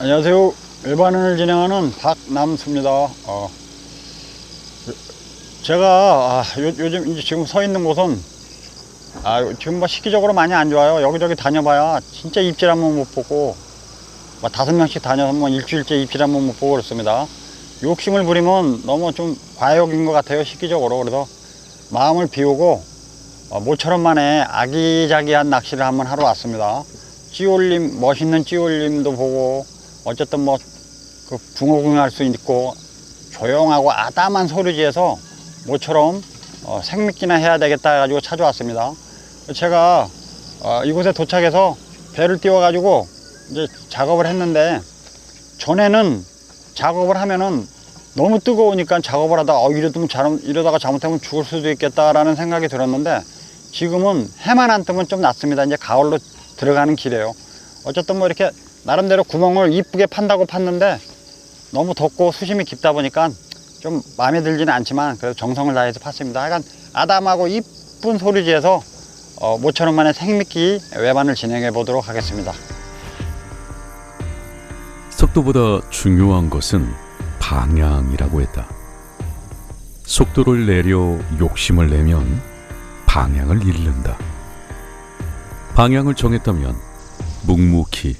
안녕하세요. 일반인을 진행하는 박남수입니다. 어, 제가 아, 요, 즘 이제 지금 서 있는 곳은 아, 지금 뭐 시기적으로 많이 안 좋아요. 여기저기 다녀봐야 진짜 입질 한 번 못 보고 뭐 다섯 명씩 다녀서 뭐 일주일째 입질 한 번 못 보고 그렇습니다. 욕심을 부리면 너무 좀 과욕인 것 같아요. 시기적으로 그래서 마음을 비우고 어, 모처럼 만에 아기자기한 낚시를 한번 하러 왔습니다. 찌올림 멋있는 찌올림도 보고 어쨌든 뭐 그 붕어 구경할 수 있고 조용하고 아담한 소리지에서 모처럼 어, 생미끼나 해야 되겠다 해가지고 찾아왔습니다. 제가 어, 이곳에 도착해서 배를 띄워가지고 이제 작업을 했는데 전에는 작업을 하면은 너무 뜨거우니까 작업을 하다가 어, 이러다가, 잘못, 이러다가 잘못하면 죽을 수도 있겠다라는 생각이 들었는데 지금은 해만 안 뜨면 좀 낫습니다. 이제 가을로 들어가는 길이에요. 어쨌든 뭐 이렇게 나름대로 구멍을 이쁘게 판다고 팠는데 너무 덥고 수심이 깊다 보니까 좀 마음에 들지는 않지만 그래도 정성을 다해서 팠습니다. 하여간 아담하고 이쁜 소리지에서 어, 모처럼 만에 생미끼 외반을 진행해 보도록 하겠습니다. 속도보다 중요한 것은 방향이라고 했다. 속도를 내려 욕심을 내면 방향을 잃는다. 방향을 정했다면 묵묵히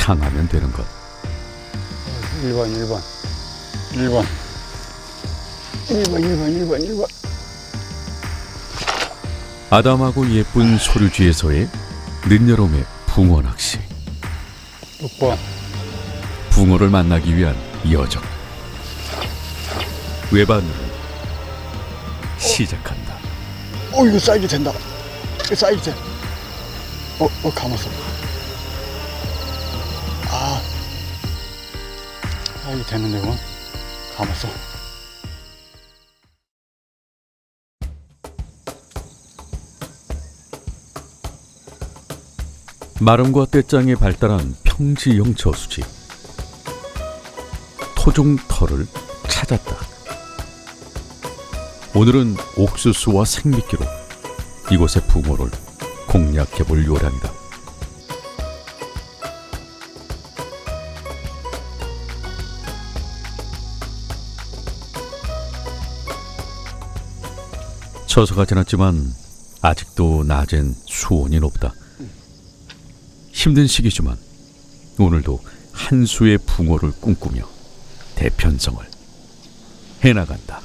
향하면 되는 것. 1번, 1번, 1번, 1번, 1번, 1번, 1번. 아담하고 예쁜 소류지에서의 늦여름의 붕어 낚시. 6번, 붕어를 만나기 위한 여정. 외반으로 시작한다. 어, 이거 사이즈 된다. 이거 사이즈 돼. 어, 어, 감았어. 사이즈 되는데, 이건? 감았어. 마름과 떼짱에 발달한 평지형 저수지. 토종터를 찾았다. 오늘은 옥수수와 생미끼로 이곳의 붕어를 공략해 볼 요량이다. 처서가 지났지만 아직도 낮엔 수온이 높다. 힘든 시기지만 오늘도 한 수의 붕어를 꿈꾸며 대편성을 해나간다.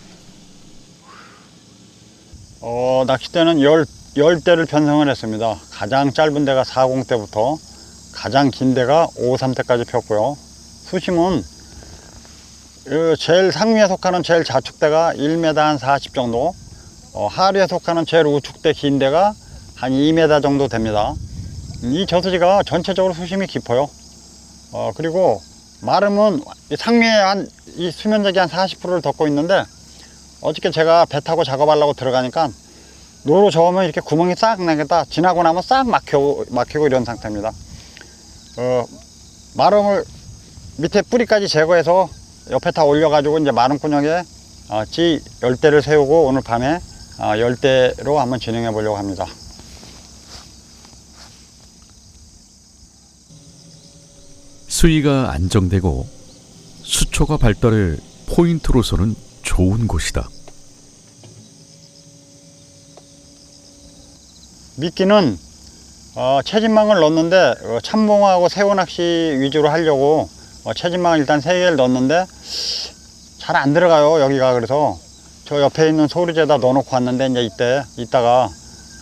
어, 낚싯대는 열, 열 대를 편성을 했습니다. 가장 짧은 데가 40 대부터 가장 긴 데가 53 대까지 폈고요. 수심은 그 제일 상위에 속하는 제일 좌측대가 1m 한 40 정도, 어, 하류에 속하는 제일 우측대 긴 데가 한 2m 정도 됩니다. 이 저수지가 전체적으로 수심이 깊어요. 어, 그리고 마름은 이 상류에 한 이 수면적이 한 40%를 덮고 있는데 어저께 제가 배 타고 작업하려고 들어가니까 노로 저으면 이렇게 구멍이 싹 나겠다. 지나고 나면 싹 막히고, 막히고 이런 상태입니다. 어, 마름을 밑에 뿌리까지 제거해서 옆에 다 올려가지고 이제 마름꾼형에 어, 찌 열대를 세우고 오늘 밤에 어, 열대로 한번 진행해 보려고 합니다. 수위가 안정되고 수초가 발달해 포인트로서는 좋은 곳이다. 미끼는 어, 채진망을 넣었는데 어, 참봉하고 새우 낚시 위주로 하려고 어, 채진망을 일단 세 개를 넣었는데 잘 안 들어가요 여기가 그래서 저 옆에 있는 소리재다 넣어놓고 왔는데 이제 이때 이따가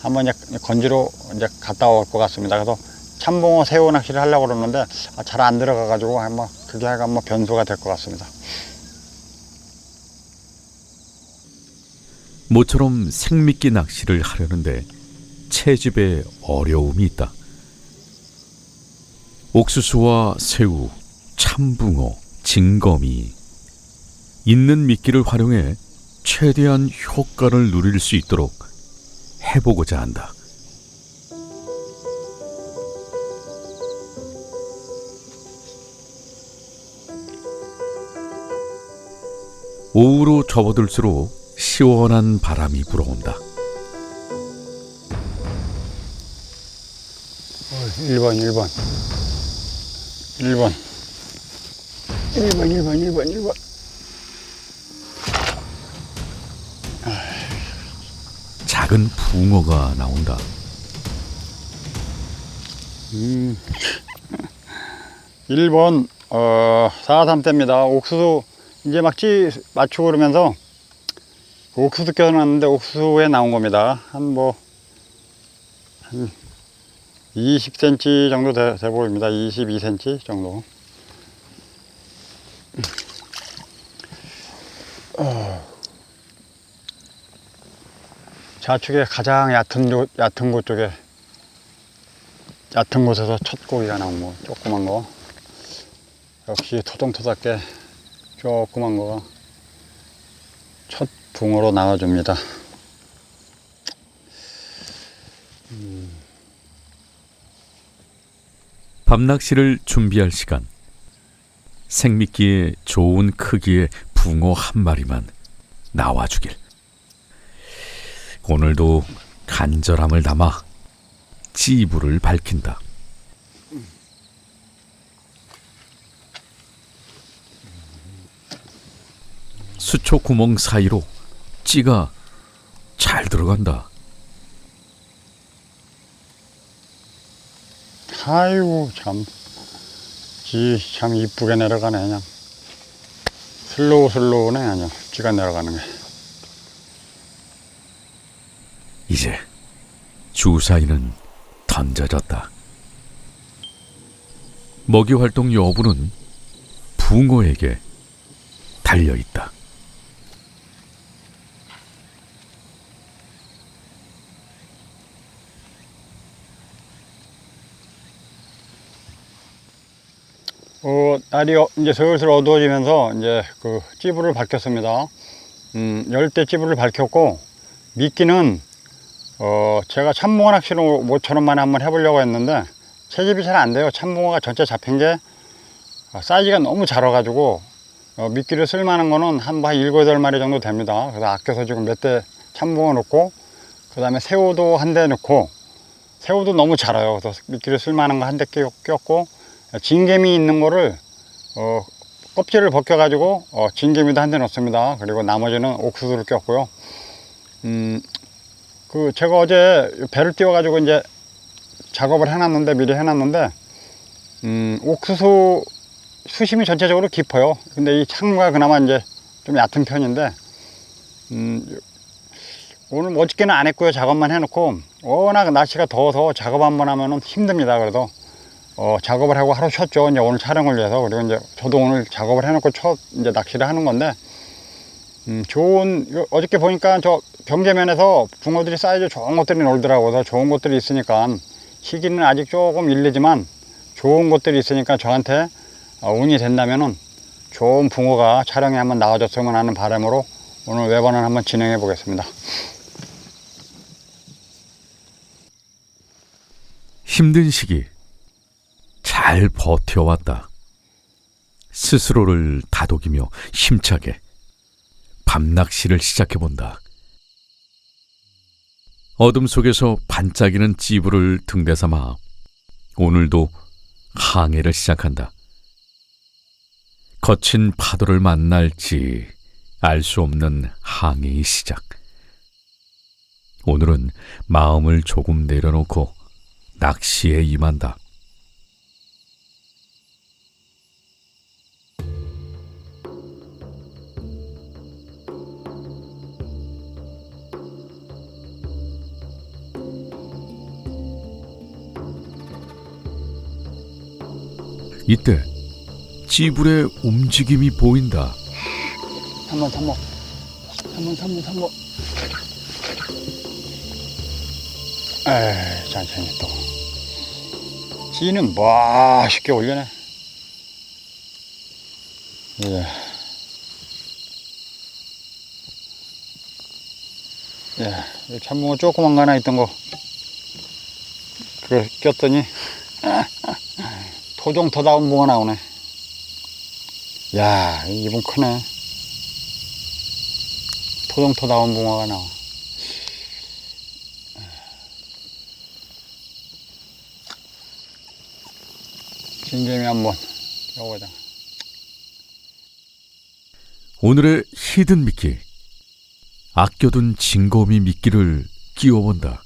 한번 이제 건지로 이제 갔다 올 것 같습니다. 그래서 참봉어 새우 낚시를 하려고 그러는데 아, 잘안 들어가 가지고 한번 그게 약간 뭐 변수가 될 것 같습니다. 모처럼 생미끼 낚시를 하려는데 채집에 어려움이 있다. 옥수수와 새우, 참붕어, 징거미 있는 미끼를 활용해 최대한 효과를 누릴 수 있도록 해보고자 한다. 오후로 접어들수록 시원한 바람이 불어온다. 1번, 1번, 1번, 1번, 1번, 1번, 1번. 작은 붕어가 나온다. 음. 1번, 어, 4.3대입니다. 옥수수 이제 막 찌, 맞추고 그러면서 옥수수 껴놨는데 옥수수에 나온 겁니다. 한 뭐, 한 20cm 정도 돼, 돼 보입니다. 22cm 정도. 어. 좌측에 가장 얕은, 조- 얕은 곳 쪽에 얕은 곳에서 첫 고기가 나온 거, 조그만 거. 역시 토종토답게 조그만 거가 첫 붕어로 나와줍니다. 밤낚시를 준비할 시간. 생미끼에 좋은 크기의 붕어 한 마리만 나와주길. 오늘도 간절함을 담아 찌불을 밝힌다. 수초 구멍 사이로 찌가 잘 들어간다. 아이고, 참. 지, 참 이쁘게 내려가네, 그냥. 슬로우 슬로우네, 그냥. 쥐가 내려가는 게. 이제 주사위는 던져졌다. 먹이 활동 여부는 붕어에게 달려 있다. 어, 날이 어- 이제 슬슬 어두워지면서 이제 그 찌부를 밝혔습니다. 음, 열대 찌부를 밝혔고, 미끼는, 어, 제가 참붕어 낚시로 모처럼 만에 한번 해보려고 했는데, 채집이 잘 안 돼요. 참붕어가 전체 잡힌 게, 어, 사이즈가 너무 작아가지고, 어, 미끼를 쓸만한 거는 한, 한 일곱, 여덟 마리 정도 됩니다. 그래서 아껴서 지금 몇 대 참붕어 넣고, 그 다음에 새우도 한 대 넣고, 새우도 너무 자라요. 그래서 미끼를 쓸만한 거 한 대 꼈고, 진개미 있는 거를 어, 껍질을 벗겨 가지고 어, 진개미도 한 대 넣습니다. 그리고 나머지는 옥수수를 꼈고요. 음, 그 제가 어제 배를 띄워가지고 이제 작업을 해놨는데 미리 해놨는데 음, 옥수수 수심이 전체적으로 깊어요. 근데 이 창무가 그나마 이제 좀 얕은 편인데 음, 오늘 뭐 어저께는 안 했고요. 작업만 해놓고 워낙 날씨가 더워서 작업 한 번 하면은 힘듭니다. 그래도 어, 작업을 하고 하루 쉬었죠. 이제 오늘 촬영을 위해서. 그리고 이제 저도 오늘 작업을 해놓고 첫 이제 낚시를 하는 건데, 음, 좋은, 어저께 보니까 저 경계면에서 붕어들이 사이즈 좋은 것들이 놀더라고요. 그래서 좋은 것들이 있으니까 시기는 아직 조금 일리지만 좋은 것들이 있으니까 저한테 어, 운이 된다면은 좋은 붕어가 촬영에 한번 나와줬으면 하는 바람으로 오늘 외반을 한번 진행해 보겠습니다. 힘든 시기 잘 버텨왔다. 스스로를 다독이며 힘차게 밤낚시를 시작해본다. 어둠 속에서 반짝이는 찌부를 등대 삼아 오늘도 항해를 시작한다. 거친 파도를 만날지 알 수 없는 항해의 시작. 오늘은 마음을 조금 내려놓고 낚시에 임한다. 이때 찌불의 움직임이 보인다. 3번, 3번. 3번, 3번, 3번. 에이, 천천히 또. 찌는 멋있게 올려네. 예. 예, 이 참붕어 조그만 거 하나 있던 거. 그걸 꼈더니, 토종 토다운 붕어 나오네. 야, 이분 크네. 토종 토다운 붕어가 나와. 진개미 한번 해보자. 오늘의 히든 미끼. 아껴둔 진거미 미끼를 끼워본다.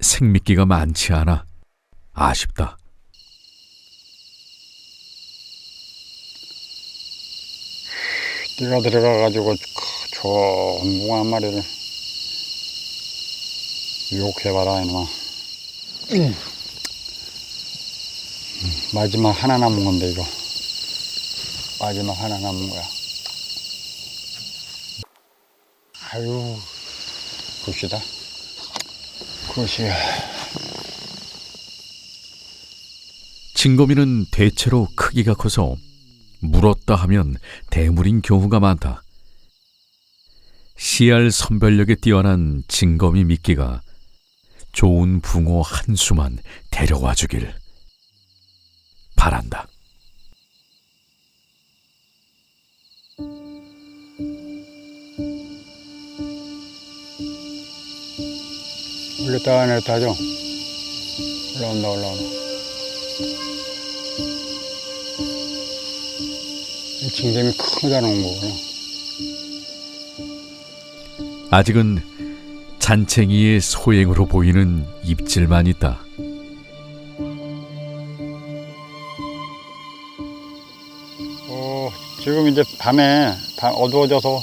생미끼가 많지 않아 아쉽다. 띠가 들어가가지고 좋은 붕어 한 마리를 유혹해봐라 이놈아. 음. 음, 마지막 하나 남은 건데 이거. 마지막 하나 남은 거야. 아유 굿이다. 굿이야 진거미는 대체로 크기가 커서 물었다 하면 대물인 경우가 많다. 씨알 선별력에 뛰어난 진거미 미끼가 좋은 붕어 한 수만 데려와 주길 바란다. 올렸다 내렸다 하죠 올라온다 올라온다 이 징점이 크게 나온 거구나 아직은 잔챙이의 소행으로 보이는 입질만 있다. 어, 지금 이제 밤에 밤 어두워져서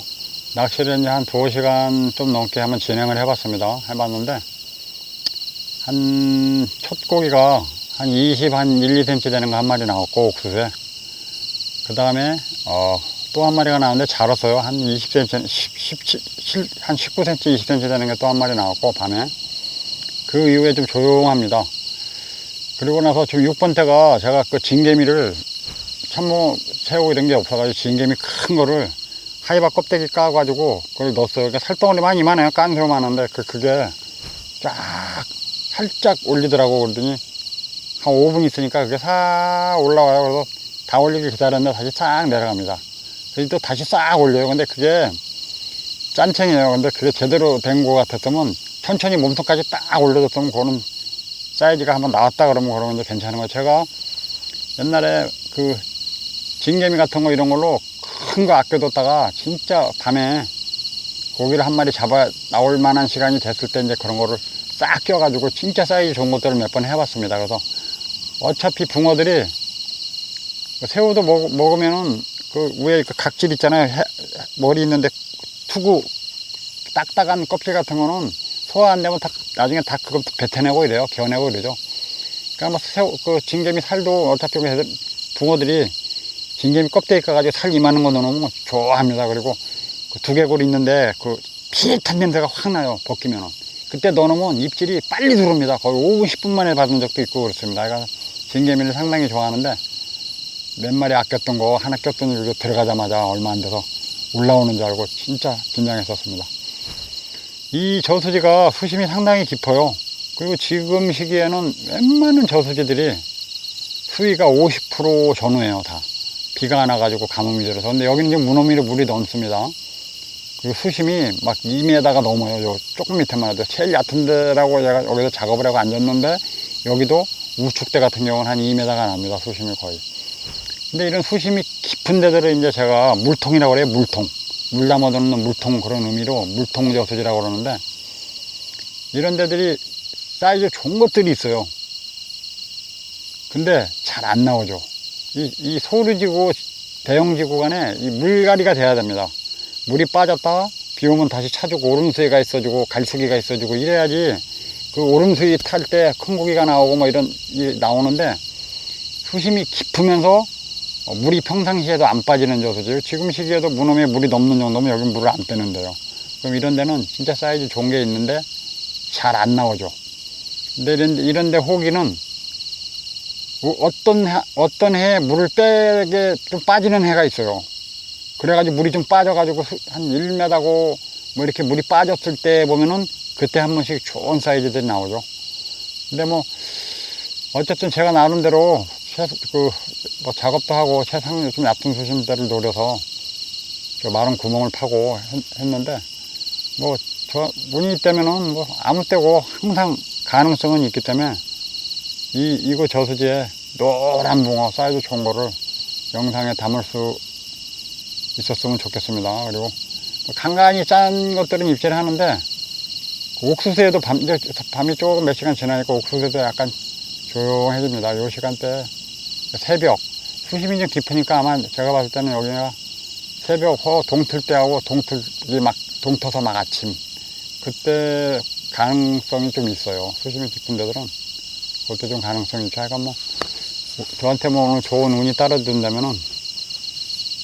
낚시를 이제 한 두어 시간 좀 넘게 한번 진행을 해봤습니다. 해봤는데 한 첫 고기가 한 20, 한 1, 2cm 되는 거 한 마리 나왔고 옥수수에 그 다음에 어, 또 한 마리가 나왔는데 잘 왔어요. 한 20cm, 10, 17, 한 19cm, 20cm 되는 게 또 한 마리 나왔고 밤에 그 이후에 좀 조용합니다. 그리고 나서 지금 6번 때가 제가 그 진개미를 참모 새우 이런 게 없어가지고 진개미 큰 거를 하이바 껍데기 까가지고 그걸 넣었어요. 그러니까 살덩어리 많이 이만해요. 깐새우만 한데 그, 그게 쫙 살짝 올리더라고 그러더니 한 5분 있으니까 그게 싹 올라와요. 그래서 다 올리길 기다렸는데 다시 싹 내려갑니다. 그래서 또 다시 싹 올려요. 근데 그게 짠챙이에요. 근데 그게 제대로 된 거 같았으면 천천히 몸통까지 딱 올려줬으면 그거는 사이즈가 한번 나왔다 그러면 그러면 이제 괜찮은 거예요. 제가 옛날에 그 진개미 같은 거 이런 걸로 큰 거 아껴뒀다가 진짜 밤에 고기를 한 마리 잡아 나올 만한 시간이 됐을 때 이제 그런 거를 싹 껴가지고 진짜 사이즈 좋은 것들을 몇 번 해봤습니다. 그래서 어차피 붕어들이 그 새우도 먹, 먹으면은 그 위에 그 각질 있잖아요. 해- 머리 있는데 투구 딱딱한 껍질 같은 거는 소화 안 되면 다, 나중에 다 그거 뱉어내고 이래요. 겨내고 이러죠. 그러니까 뭐 새우, 그 진개미 살도 어차피 그 애들- 붕어들이 진개미 껍데기 까가지고 살 이만한 거 넣어놓으면 좋아합니다. 그리고 그 두개골 있는데 그 피릿한 냄새가 확 나요. 벗기면은. 그때 넣어놓으면 입질이 빨리 들어옵니다. 거의 5분, 10분 만에 받은 적도 있고 그렇습니다. 그러니까 진개미를 상당히 좋아하는데 몇 마리 아꼈던 거 하나 꼈더니 이거 들어가자마자 얼마 안 돼서 올라오는 줄 알고 진짜 긴장했었습니다. 이 저수지가 수심이 상당히 깊어요. 그리고 지금 시기에는 웬만한 저수지들이 수위가 50% 전후예요, 다. 비가 안 와가지고 가뭄이 들어서. 근데 여기는 지금 무너미로 물이 넘습니다. 그리고 수심이 막 2m가 넘어요. 요 조금 밑에만 해도. 제일 얕은 데라고 제가 여기서 작업을 하고 앉았는데 여기도 우측대 같은 경우는 한 2m가 납니다. 수심이 거의. 근데 이런 수심이 깊은 데들을 이제 제가 물통이라고 그래요. 물통. 물 담아두는 물통 그런 의미로 물통 저수지라고 그러는데 이런 데들이 사이즈 좋은 것들이 있어요. 근데 잘 안 나오죠. 이, 이 소류지구, 대형지구 간에 이 물갈이가 돼야 됩니다. 물이 빠졌다가 비 오면 다시 차주고 오름수위가 있어주고 갈수기가 있어주고 이래야지 그 오름수위 탈 때 큰 고기가 나오고 뭐 이런 이 나오는데 수심이 깊으면서 어, 물이 평상시에도 안 빠지는 저수지 지금 시기에도 무놈에 물이 넘는 정도면 여기 물을 안 빼는데요. 그럼 이런 데는 진짜 사이즈 좋은 게 있는데 잘 안 나오죠. 근데 이런, 이런 데 호기는 어- 어떤 해, 어떤 해에 물을 빼게 좀 빠지는 해가 있어요. 그래가지고 물이 좀 빠져가지고 수- 한 1m고 뭐 이렇게 물이 빠졌을 때 보면은 그때 한 번씩 좋은 사이즈들이 나오죠. 근데 뭐 어쨌든 제가 나름대로 최, 그, 뭐 작업도 하고 최상 좀 얕은 수심대를 노려서 그 마른 구멍을 파고 했, 는데 뭐 저 문이 있다면은 뭐 아무 때고 항상 가능성은 있기 때문에 이 이거 저수지에 노란 붕어 사이즈 좋은 거를 영상에 담을 수 있었으면 좋겠습니다. 그리고 간간히 짠 것들은 입질을 하는데 그 옥수수에도 밤, 이제 밤이 조금 몇 시간 지나니까 옥수수에도 약간 조용해집니다. 요 시간대 새벽 수심이 좀 깊으니까 아마 제가 봤을 때는 여기가 새벽 호 동틀 때하고 동틀이 막 동터서 막 아침 그때 가능성이 좀 있어요. 수심이 깊은 데들은 그때 좀 가능성이 있죠. 하여간 뭐 저한테 뭐 오늘 좋은 운이 따라준다면은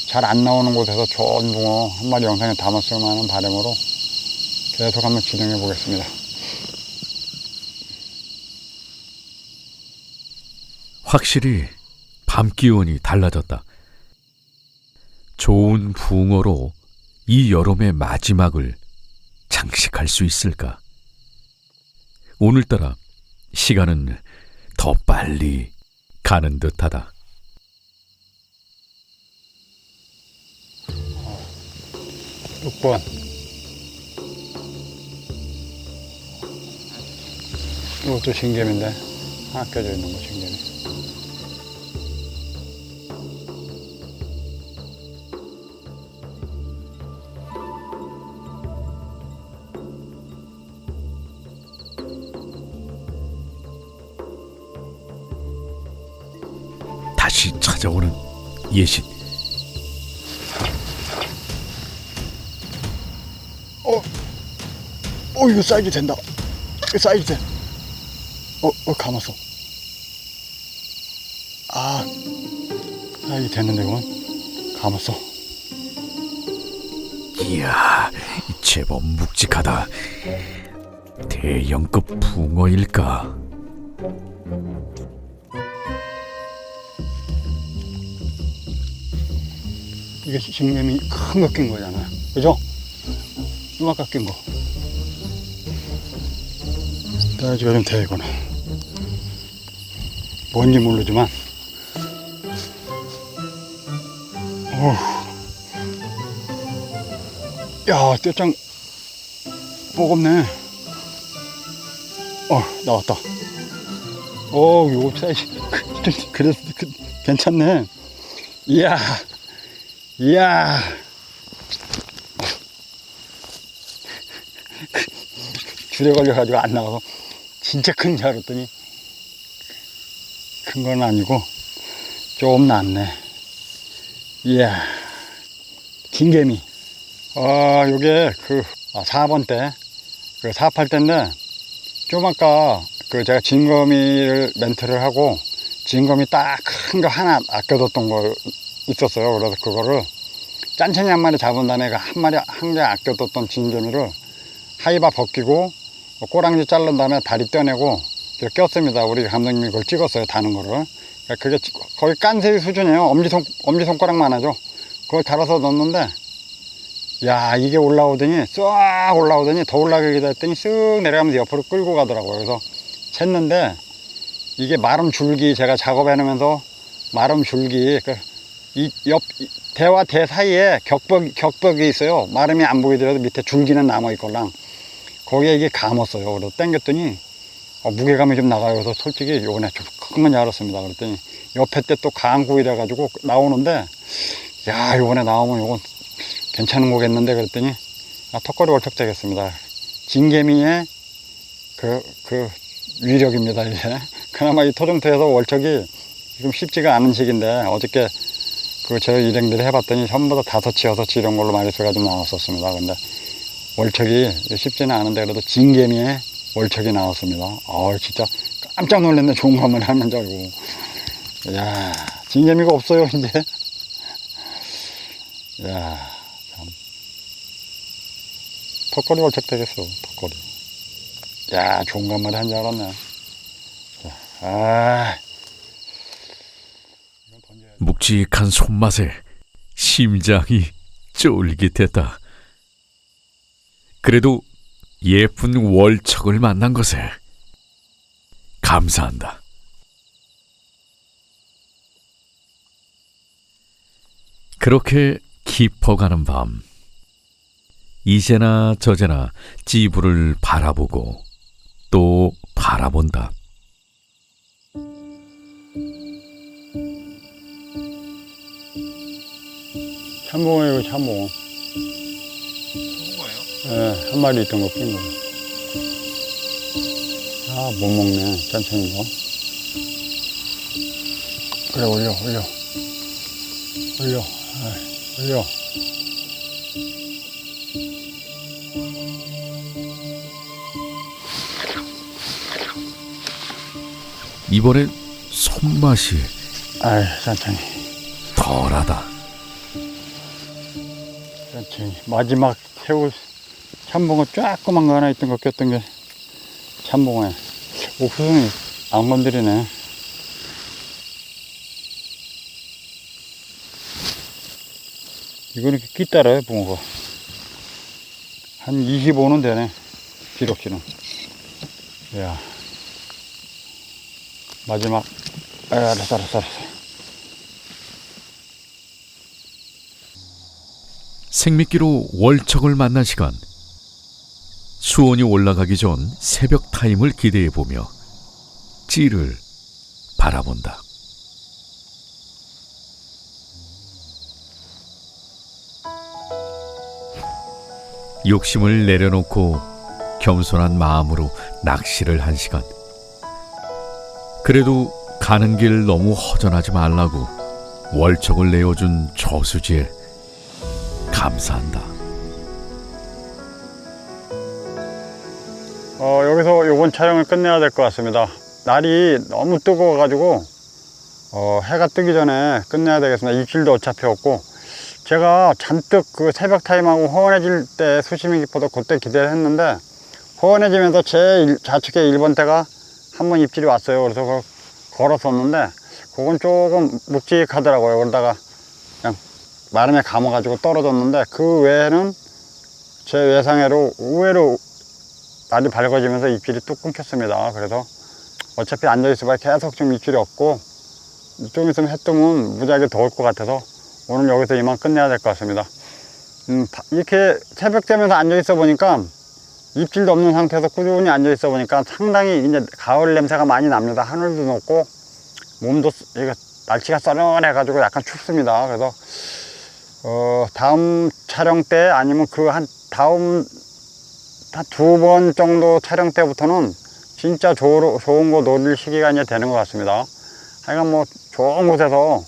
잘 안 나오는 곳에서 좋은 붕어 한 마리 영상에 담았을 만한 바람으로 계속 한번 진행해 보겠습니다. 확실히 밤 기온이 달라졌다. 좋은 붕어로 이 여름의 마지막을 장식할 수 있을까? 오늘따라 시간은 더 빨리 가는 듯하다. 육번 이것도 진개미인데 하나 껴져 있는 거 진개미. 다시 찾아오는 예신. 어 이거 사이즈 된다. 이거 사이즈 돼. 어, 어 감았어. 아, 사이즈 됐는데 이건 감았어. 이야, 제법 묵직하다. 대형급 붕어일까? 이게 징념이 큰 거 낀 거잖아요. 그죠? 이만큼 낀 거. 사이즈가 좀 돼, 이거는. 뭔지 모르지만. 어휴. 야, 떼짱 뽀겁네. 어, 나왔다. 어, 요거 사이즈. 그래도 그, 괜찮네. 이야. 이야. 줄에 걸려가지고 안 나가서 진짜 큰 줄 알았더니 큰 건 아니고 좀 낫네. 이야. 긴개미. 아, 요게 그 아, 4번 때, 그 4, 8대인데 좀 아까 그 제가 진거미를 멘트를 하고 진거미 딱큰 거 하나 아껴뒀던 거 있었어요. 그래서 그거를 짠챙이 한 마리 잡은 다음에 그한 마리 한 개 아껴뒀던 진개미를 하이바 벗기고 꼬랑지 자른 다음에 다리 떼내고 꼈습니다. 우리 감독님이 그걸 찍었어요. 다는 거를. 그러니까 그게 찌- 거의 깐세기 수준이에요. 엄지손 엄지손가락만 하죠. 그걸 달아서 넣었는데 야 이게 올라오더니 쏙 올라오더니 더 올라가기도 했더니 쓱 내려가면서 옆으로 끌고 가더라고요. 그래서 챘는데 이게 마름 줄기 제가 작업해 놓으면서 마름 줄기 그 이 옆 대와 대 사이에 격벽 격벽이 있어요. 마름이 안 보이더라도 밑에 줄기는 남아 있걸랑 거기에 이게 감았어요. 그래서 당겼더니 어, 무게감이 좀 나가요. 그래서 솔직히 요번에 줄 알았습니다. 그랬더니 옆에 때 또 강구이래 가지고 나오는데 야 요번에 나오면 요건 괜찮은 거겠는데 그랬더니 아, 턱걸이 월척 되겠습니다. 진개미의 그, 그 위력입니다. 이게 그나마 이 토종토에서 월척이 지금 쉽지가 않은 시기인데 어저께 그 제가 일행들이 해봤더니 전부 다 다섯치 여섯치 이런 걸로 마리수가 좀 나왔었습니다. 근데 월척이 쉽지는 않은데 그래도 진개미의 월척이 나왔습니다. 아 진짜 깜짝 놀랐네. 좋은 거 한번 하는 줄 알고. 야 진개미가 없어요 이제. 야 참. 턱걸이 월척 되겠어. 턱걸이. 야 좋은 거 한마디 한줄 알았네. 자, 아. 묵직한 손맛에 심장이 쫄깃했다. 그래도 예쁜 월척을 만난 것에 감사한다. 그렇게 깊어가는 밤, 이제나 저제나 찌부를 바라보고 또 바라본다. 참봉어 이거 참봉어. 예, 한 마리 있던 거낀 거. 아, 못 먹네. 천천히 거. 그래, 올려, 올려. 올려, 아, 올려. 이번엔 손맛이 아이, 천천히. 덜하다. 마지막 새우 참봉어 조그만 거 하나 있던 거 꼈던 게 참봉어야. 옥수수는 안 건드리네. 이거는 이렇게 끼따라요, 붕어가. 한 25는 되네. 기록치는. 이야. 마지막. 아, 알았어, 알았어, 알았어. 생미끼로 월척을 만난 시간. 수온이 올라가기 전 새벽 타임을 기대해 보며 찌를 바라본다. 욕심을 내려놓고 겸손한 마음으로 낚시를 한 시간. 그래도 가는 길 너무 허전하지 말라고 월척을 내어준 저수지에 감사한다. 어, 여기서 이번 촬영을 끝내야 될 것 같습니다. 날이 너무 뜨거워가지고, 어, 해가 뜨기 전에 끝내야 되겠습니다. 입질도 어차피 없고, 제가 잔뜩 그 새벽 타임하고 허원해질 때 수심이 깊어서 그때 기대를 했는데, 허원해지면서 제 일- 좌측에 1번 대가 한 번 입질이 왔어요. 그래서 걸었었는데, 그건 조금 묵직하더라고요. 그러다가 마름에 감아가지고 떨어졌는데, 그 외에는 제 예상외로 의외로 날이 밝아지면서 입질이 뚝 끊겼습니다. 그래서 어차피 앉아있어봐야 계속 좀 입질이 없고 좀 있으면 해 뜨면 무지하게 더울 것 같아서 오늘 여기서 이만 끝내야 될 것 같습니다. 음, 바- 이렇게 새벽 되면서 앉아있어 보니까 입질도 없는 상태에서 꾸준히 앉아있어 보니까 상당히 이제 가을 냄새가 많이 납니다. 하늘도 높고 몸도 날씨가 썰렁해가지고 약간 춥습니다. 그래서 어, 다음 촬영 때 아니면 그 한 다음 한 두 번 정도 촬영 때부터는 진짜 조, 좋은 거 노릴 시기가 이제 되는 것 같습니다. 하여간 뭐 좋은 곳에서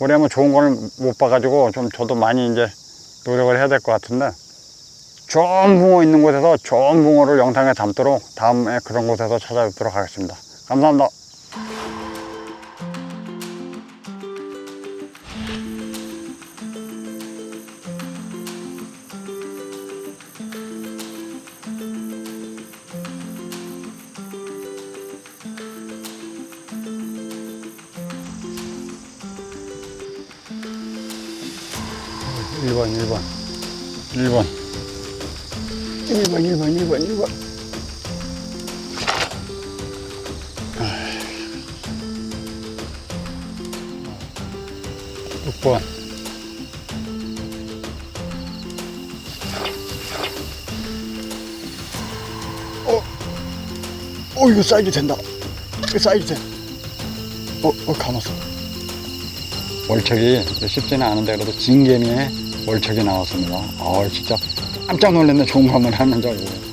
올해 뭐 좋은 걸 못 봐가지고 좀 저도 많이 이제 노력을 해야 될 것 같은데 좋은 붕어 있는 곳에서 좋은 붕어를 영상에 담도록 다음에 그런 곳에서 찾아뵙도록 하겠습니다. 감사합니다. 일번일번일번일번일번일번일번 육번 어, 어, 이거 사이즈 된다. 이거 사이즈 돼. 어, 어, 감았어. 월척이 쉽지는 않은데 그래도 진개미에 월척이 나왔습니다. 아 진짜 깜짝 놀랐네 좋은 거 한번 하는 줄 알고.